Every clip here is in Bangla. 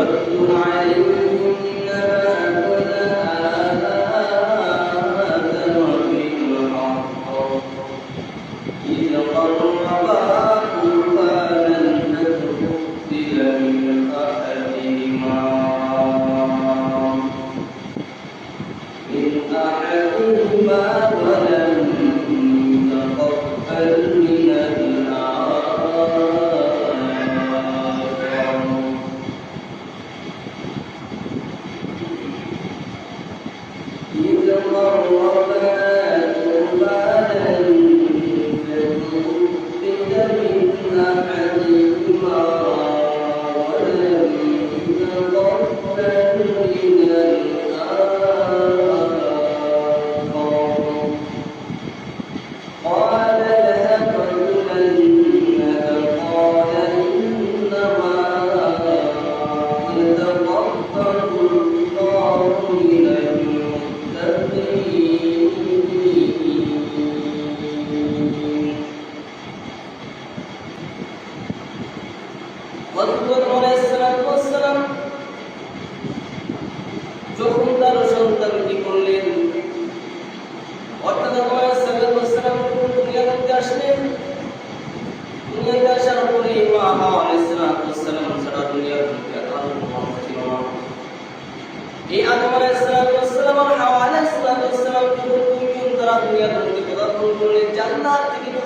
واتل عليهم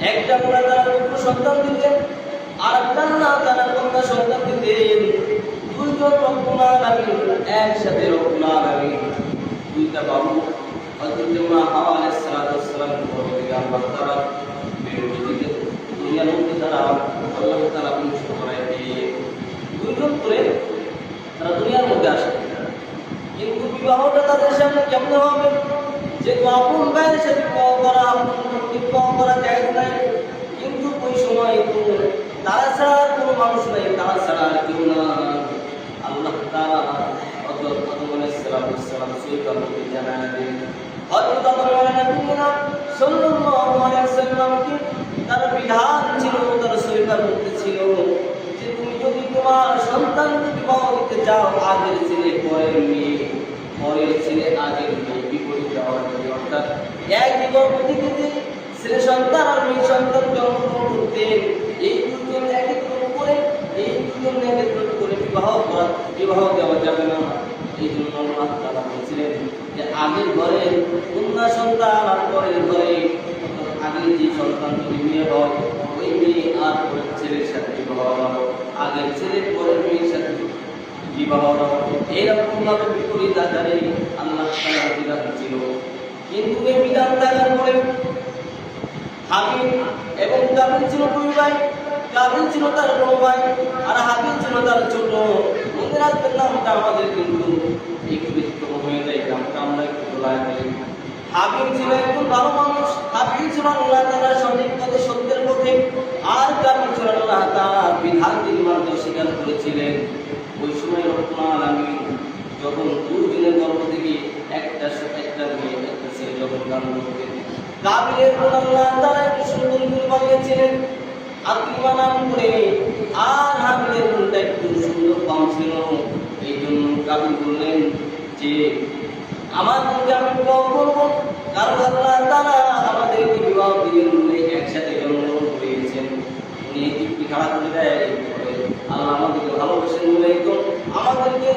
একটা আল্লাহ তাআলা পুত্র সন্তান দিতেন আর একটা আল্লাহ তাআলা কন্যা সন্তান দিতেন। দুইজন রব্বুল আলামিন একসাথে রব্বুল আলামিন দুইটা বাবু, হযরত দুনিয়ার মধ্যে তারা আল্লাহ করে তারা দুনিয়ার মধ্যে আসে। কিন্তু বিবাহটা তাদের সামনে কেমন হবে? যে আপন ভাইয়ের সাথে করা বিবাহ করা যায় নাই কিন্তু ওই সময় তো তারা ছাড়া কোনো মানুষ নাই, তারা ছাড়া আর কেউ না। আল্লাহ তাআলা হযরত আদম আলাইহিস সালাম সুইকার করতে জানালেন হযরত আদম আলাইহিস সালাম সাল্লাল্লাহু আলাইহি তার ছিল, তার সুইকার করতে ছিল যে তুমি যদি তোমার সন্তানকে বিবাহ দিতে চাও আগের ছেলে, পরের মেয়ে, পরের ছেলে আগের মেয়ে বিপরীত জন্য। অর্থাৎ ছেলে সন্তান আর মেয়ে সন্তান জন্মগ্রহণ করতেন এই দুজন একত্র করে, এই দুজন একত্র করে বিবাহ করা বিবাহ দেওয়া যাবে না। এই জন্য আল্লাহ তাআলা বলেছিলেন যে, আগের ঘরে কন্যা সন্তান আর পরের ঘরে আগের যে সন্তান যদি মেয়ে হয়, ওই মেয়ে আর ছেলের সাথে বিবাহ হবে। আগের ছেলে পরের মেয়ের সাথে বিবাহ এরকম ভাবে বিপরীত আচারে আল্লাহ তাআলা বিধান ছিল। কিন্তু এই বিধান থাকার পরে হাবিল এবং কাবিল ছিল দুই ভাই কাবিল ছিল তার বড় ভাই আর হাবিল ছিল তার ছোট। মনে রাখবেন আমাদের কিন্তু একটু ব্যতিক্রম হয়ে যায় নামটা আমরা একটু বলায় দিই হাবিল ছিল একজন ভালো মানুষ হাবিল ছিল আল্লাহ তাআলা সঠিক পথে, সত্যের পথে, আর কাবিল ছিল আল্লাহ তাআলা বিধান তিনি মানতে স্বীকার করেছিলেন। ওই সময় রব্বুল আমি যখন দুজনের গর্ভ থেকে একটা একটা মেয়ে, একটা ছেলে যখন জন্ম করতেন কাবিলের কোন আল্লাহ তাআলা একটু সুন্দর করে বানিয়েছিলেন নাম করে আর হাবিলের কোনটা একটু সুন্দর কম এই জন্য কাবিল বললেন যে, আমার মধ্যে আমি বিবাহ করব। কারণ আল্লাহ তাআলা আমাদেরকে বিবাহ দিলেন বলে একসাথে জন্মগ্রহণ করিয়েছেন। উনি এই খারাপ করে দেয় আল্লাহ আমাদেরকে ভালোবাসেন বলে তো আমাদেরকে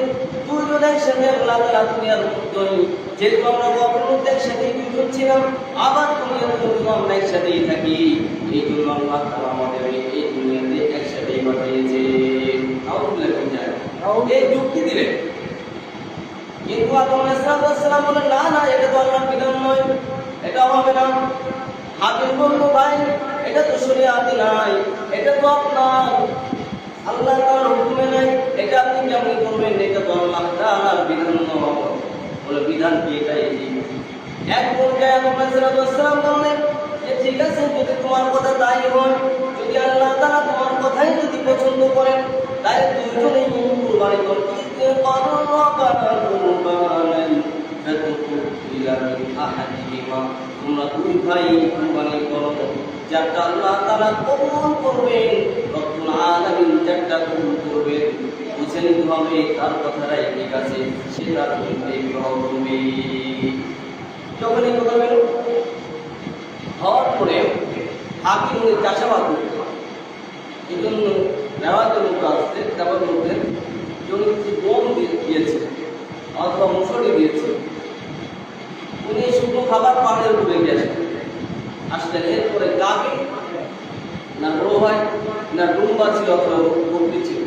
একসাথে আল্লাহ তাআলা দুনিয়ার মধ্যে যেহেতু আমরা মধ্যে একসাথে দুইজন ছিলাম আবার দুনিয়ার মধ্যে আমরা একসাথেই থাকি। এই জন্য আল্লাহ তাআলা আমাদের এই দুনিয়াতে একসাথেই পাঠিয়েছে। এই যুক্তি দিলেন। কিন্তু আদম আলাইহিসসালাম বলেন না না এটা তো আল্লাহর বিধান নয় এটা হবে না। হাবিল বলল ভাই এটা তো শরীয়তে নাই এটা তো আপনার। আল্লাহ তাআলার হুকুমে নাই, এটা আপনি কেমন করবেন? এটা তো আল্লাহ তাআলার বিধান বলে, বিধান কি এটা এই এক পর্যায়ে বকর রাদিয়াল্লাহু বললেন, যে ঠিক আছে, যদি তোমার কথা তাই হয়, যদি আল্লাহ তাআলা তোমার কথাই যদি পছন্দ করেন তাই দুজনেই কুরবানি করো। আহাদিহিমা তোমরা দুই ভাই কুরবানি করো, যারটা আল্লাহ তাআলা কবুল করবেন রব্বুল আলামিন যারটা কবুল করবেন বুঝে হবে, তার কথাটাই ঠিক আছে সে তার মধ্যে গ্রহণ করবে। যখন এই কথা হওয়ার পরে হাকিম উনি চাষাবাদ করতেন এই জন্য নেওয়াজের মধ্যে আসতে দেওয়ার মধ্যে উনি কিছু গম দিয়ে- দিয়েছেন অথবা মুসলি দিয়েছেন উনি শুকনো খাবার পাহাড়ের উপরে গিয়েছেন আসলেন এরপরে গাভী না বড় ভাই না ডুম্বা ছিল অথবা বকরি ছিল।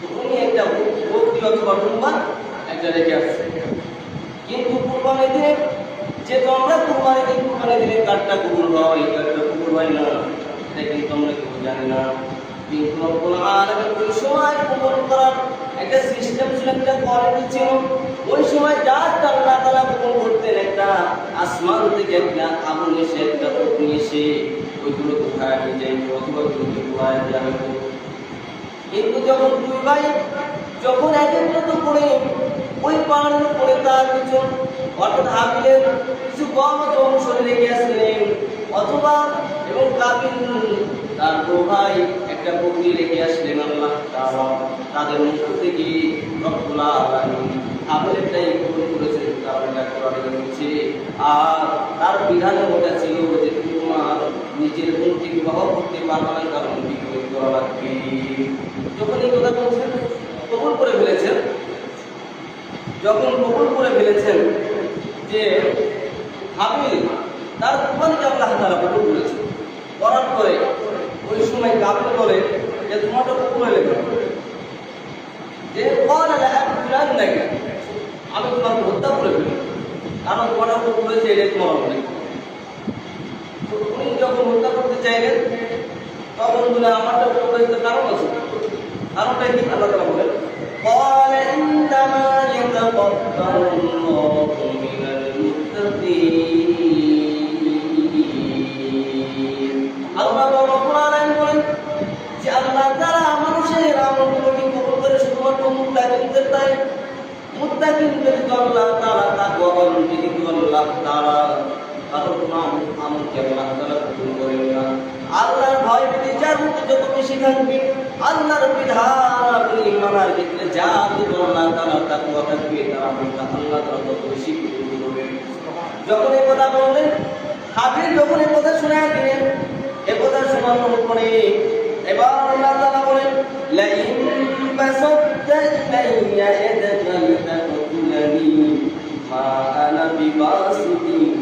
তো উনি একটা বকরি অথবা ডুম্বা একটা রেখে আসছে। কিন্তু কুরবানি দিনে যে তোমরা কুরবানি দিন কুরবানি দিলে কাঠটা কবুল হয় কাঠটা কবুল হয় না। এটা কিন্তু আমরা কেউ জানি না। কিন্তু ওই সময় কবুল করার একটা সিস্টেম ছিল, একটা কোয়ালিটি ছিল। ওই সময় যার আল্লাহ তাআলা কবুল করতেন, একটা আসমান থেকে একটা আগুন এসে, একটা অগ্নি এসে ওইগুলো কোথায় যাই অথবা ওইগুলোকে কোথায় হতো কিন্তু যখন দুই ভাই যখন একত্রিত করে ওই পাহাড়ের উপরে তার কিছু অর্থাৎ হাবিলের কিছু গম অংশ রেখে আসলেন অথবা এবং কাবিল তার ভাই একটা বকরি রেখে আসলেন আল্লাহ তাদের মুখ থেকে আলামিন হাবিলেরটাই কারণ এটা কোরআনে বলছে আর তার বিধানের ওটা ছিল যে তোমার নিজের বোনকে বিবাহ করতে পারবে না, কারণ বিক্রয় করা লাগবে যখন এই কথা বলছেন, কবুল করে ফেলেছেন। যখন কবুল করে ফেলেছেন যে হাবিল, তার কুরবানিকে আল্লাহ তারা কবুল করেছে। করার পরে, ওই সময় কাবিল করে যে তোমারটা কবুল হয়ে যে, কল নাকি আমি তোমার হত্যা করে ফেলি কারণ তোমারটা কবুল হয়েছে এটা তোমার অনেক উনি যখন হত্যা করতে চাইলেন তখন বলে আমারটা কবুল হয়েছে কারণ আছে কারণটা কি আল্লাহ তারা বলেন قال إنما يتقبل الله من المتقين আল্লাহ রব্বুল আলামিন বলেন যে আল্লাহ তাআলা মানুষের আমলগুলোকে কবুল করে শুধুমাত্র মুত্তাকিনদের তাই মুত্তাকিন ব্যতীত আল্লাহ তাআলা তাকওয়াবান ব্যতীত আল্লাহ তাআলা কারও নাম আমলকে আল্লাহ তাআলা কবুল করেন না আল্লাহর ভয় যার মধ্যে যত বেশি থাকবে, আল্লাহর বিধান আপনি মানার ক্ষেত্রে যা দিব আল্লাহ তাআলা তাকওয়া থাকবে, তার আমলটা আল্লাহ তাআলা তত বেশি যখন এই কথা বললেন হাবিল যখন এই কথা শুনে দিলেন এ কথা শোনানোর পরে এবার আল্লাহ তাআলা বলেন, লাইন লিতাকতুলানি মা আনা বিবাসিতি ইয়াদাইয়া ইলাইকা লিতাকতুলান্নাক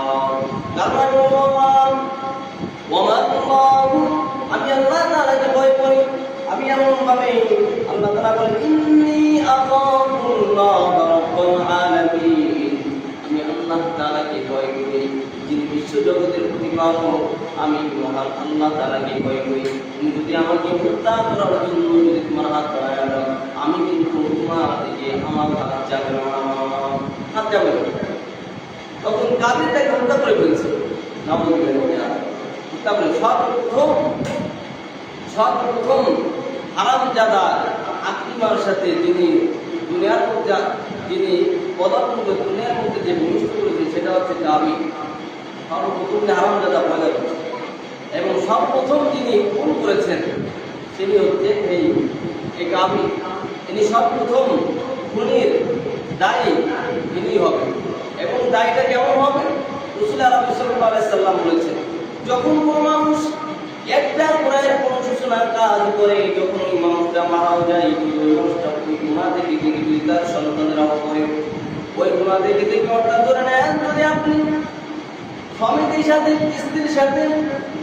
আমি আল্লাহ তাআলাকে ভয় করি। আমি এমন ভাবে আল্লাহ তাআলা বলেন, ইন্নী আমি আল্লাহ তাআলাকে ভয় করি। যিনি বিশ্ব জগতের প্রতিপালক আমি মহান আল্লাহ তাআলাকে ভয় করি। তুমি যদি আমাকে হত্যা করার জন্য যদি তোমার হাত বাড়ায় আমি কিন্তু তোমার দিকে আমার হাত যাবে হাত যাবে। তখন কাদের তাকে হত্যা করে ফেলছে। নবদ্বীপের তারপরে সর্বপ্রথম সর্বপ্রথম হারাম জাদা আকলিমার সাথে যিনি দুনিয়ার মধ্যে, যিনি পদার্থ দুনিয়ার মধ্যে যে ভূমিষ্ঠ করেছে সেটা হচ্ছে কাবি সর্বপ্রথম যে হারাম জাদা পয়দা করেছে। এবং সর্বপ্রথম যিনি খুন করেছেন, তিনি হচ্ছে এই এই কাবি তিনি সর্বপ্রথম খুনির দায়ী তিনি হবেন। দায়ীটা কেমন হবে? রসুল সাল্লাম বলেছেন, যখন কোনো মানুষ একটা গুণের কোন সূচনা কাজ করে, যখন ওই মানুষটা মারাও যায়, ওই মানুষটা ওই গুণা থেকে তার সন্তানেরাও করে, ওই গুণা থেকে দেখে অর্থাৎ ধরে নেন, যদি আপনি স্বামীদের সাথে, স্ত্রীর সাথে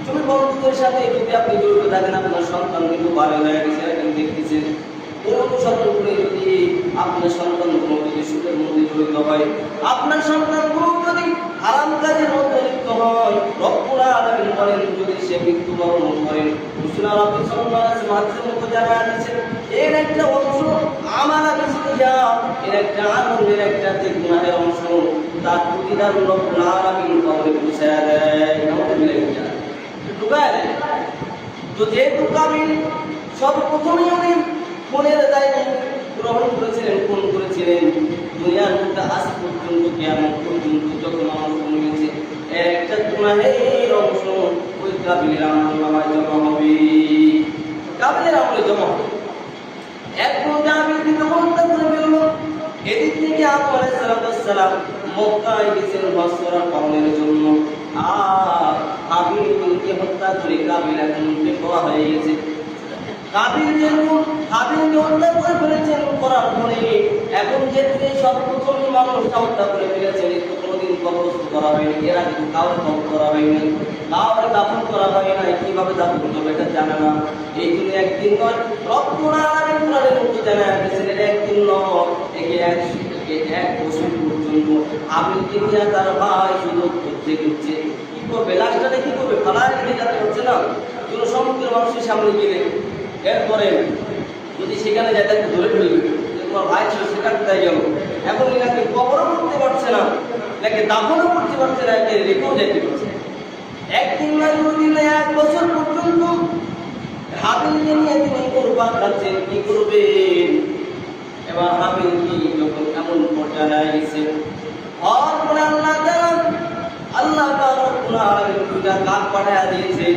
তুমি বন্ধুদের সাথে যদি আপনি জড়িত থাকেন, আপনার সন্তান কিন্তু ভালো হয়ে গেছে দেখতেছেন। কোন অনুসরণ করে যদি আপনার সন্তান কোনো যদি সুখের মধ্যে জড়িত হয়, আপনার সন্তান কোনো যদি আরাম কাজের মধ্যে হয়, রব্বুল আলামিন বলেন, যদি সে মৃত্যুবরণ করে, রসুল আল্লাহ সাল্লাল্লাহু আলাইহি ওয়াসাল্লাম আছে এর একটা অংশ আমার কাছে যা এর একটা আনন্দের একটা যে গুনাহের অংশ তার প্রতিদান রব্বুল আলামিন কবরে পৌঁছায় দেয়। তো যেহেতু কামিল সর্বপ্রথমে উনি ফোনের দায়িত্ব গ্রহণ করেছিলেন ফোন করেছিলেন? দুনিয়ার মধ্যে আজ পর্যন্ত কেমন পর্যন্ত যত মানুষ কমেছে একটা গুণাহের ওই কাবিলের আমল নামায় জমা হবে। কাবিলের আমলে জমা হবে। এখন কাবিল কিন্তু করে এদিক থেকে আদম আলাইহিস সালাম মক্কায় গেছেন জন্য। আর হত্যা করে কাবিল এখন হয়ে গেছে। কাবিল যেরকম করার পরে এখন যে তিনি সর্বপ্রথম মানুষটা হত্যা করে ফেলেছেন কোনোদিন করা হয়নি। এর আগে কাউকে করা হয়নি। কাউকে দাফন করা হয় নাই কীভাবে দাফন করবে এটা জানে না। এই জন্য একদিন একদিন নয়, একে বছর পর্যন্ত। আবিলকে নিয়ে তার ভাই শুধু করছে করছে কি করবে? লাস্টটা কি করবে? রেখে যাতে হচ্ছে না? কোনো সমুদ্রের মানুষের সামনে গেলে এরপরে যদি সেখানে যায়, তাকে ধরে ফেলবে তোমার ভাই ছিল সেটা কোথায় গেল? এখন এনাকে কবরও করতে পারছে না এনাকে দাফনও করতে পারছে না, একে রেখেও যেতে পারছে। একদিন না, দুদিন না, এক বছর পর্যন্ত হাবিলকে নিয়ে তিনি কোরবান খাচ্ছেন কি করবেন এবার হাবিল কি যখন এমন পর্যায়ে গেছে আল্লাহ আল্লাহ দুটা কাক পাঠায় দিয়েছেন।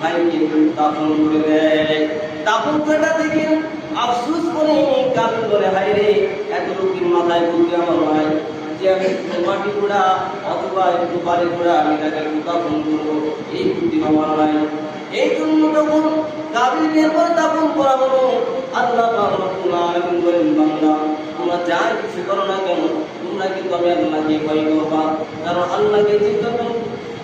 ভাইকে দাফন করে দেয়। দাফন করাটা দেখে আফসোস করে কাবিল বলে হাই রে, এত লোকের মাথায় বুদ্ধি আমার ভাই। যে আমি অথবা গুঁড়া, আমি তাকে দাফন করব। এই বুদ্ধি আমার নাই এই জন্য যখন কাবিলের পর দাফন করা হলো। আল্লাহ বলেন বাংলা তোমরা যা কিছু করো না কেন, তোমরা কিন্তু আমি আল্লাহকে ভয় করবা কারণ আল্লাহকে যত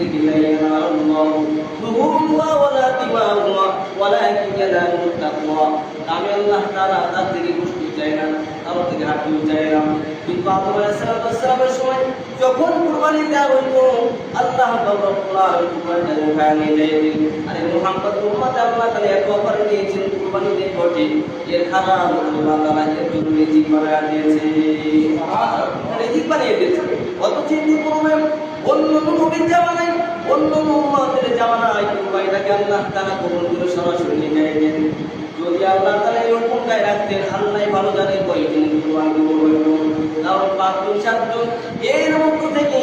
আমি দেখি না আল্লাহ ظهورها ولا دماؤها ولكن ينال التقوى আমি আল্লাহ তাআলা তার থেকে গোষ্ঠী চাই না তার থেকে হাঁটিও চাই না কিন্তু আদম আলাইহিসসালামের সময় যখন কুরবানি দেওয়া হইতো আল্লাহ রব্বুল আলামিন কুরবানিটা উঠায় নিয়ে যাইতেন আরে মুহাম্মদ উম্মত আল্লাহ তাআলা এত অফার দিয়েছেন কুরবানি দিয়ে ঘটে এর খারাপ আল্লাহ তাআলা এর জন্য রিজিক বানায় দিয়েছে রিজিক বানিয়ে দিয়েছে অত চিন্তা করবেন, অন্য নবীর জামানায় অন্য উম্মতের জামানায় তাআলা কবুল করে নিয়ে যাইতেন যদি আল্লাহ তাআলা এরকম রাখতেন আল্লাহ ভালো জানে কয়দিন কুরবানি কবুল হইত কারণ পাঁচজন সাতজন এর মধ্য থেকে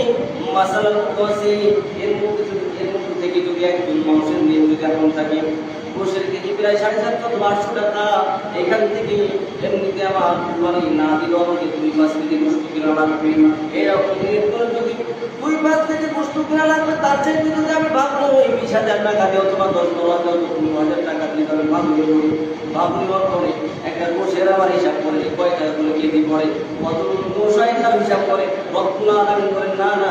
মাসালার আছে এর মধ্যে এর মধ্য থেকে যদি একজন মানুষের নিয়ে যদি এখন থাকে গোশের কেজি প্রায় সাড়ে সাতশো অথবা আটশো টাকা। এখান থেকে এমনিতে আমার কুরবানি না দিলেও আমাকে দুই মাস থেকে গোষ্ঠ কিনা লাগবে। এরকম করে যদি দুই মাস থেকে গোষ্ঠ কিনা লাগবে, তার চাইতে যদি আমি ভাবলো ওই বিশ হাজার টাকা দিয়ে অথবা দশ বারো হাজার পনেরো হাজার টাকা দিয়ে আমি ভাবলে করি। ভাবলে করে, একটা গোশের আমার হিসাব করে কয় টাকা করে কেজি পড়ে কত গোসাই হিসাব করে রত্না আলামিন করে না না,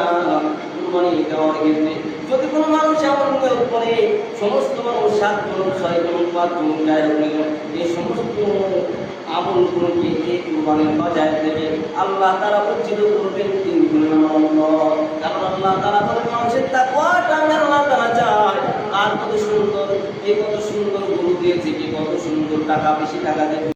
কুরবানি দেওয়ার ক্ষেত্রে যদি কোনো মানুষ এমন নিয়োগ করে সমস্ত মানুষ সাত সাতজন ছয়জন পাঁচজন যাই হোক না কেন, এই সমস্ত আমল গুলোকে এই কুরবানির বাজায় দেবে আল্লাহ তারা বঞ্চিত করবেন তিন আল্লাহ কারণ আল্লাহ তারা বলে মানুষের তাকওয়াটা আমি আল্লাহ তারা চায়। আর কত সুন্দর এই কত সুন্দর গরু দিয়েছে কি কত সুন্দর টাকা বেশি টাকা দেবে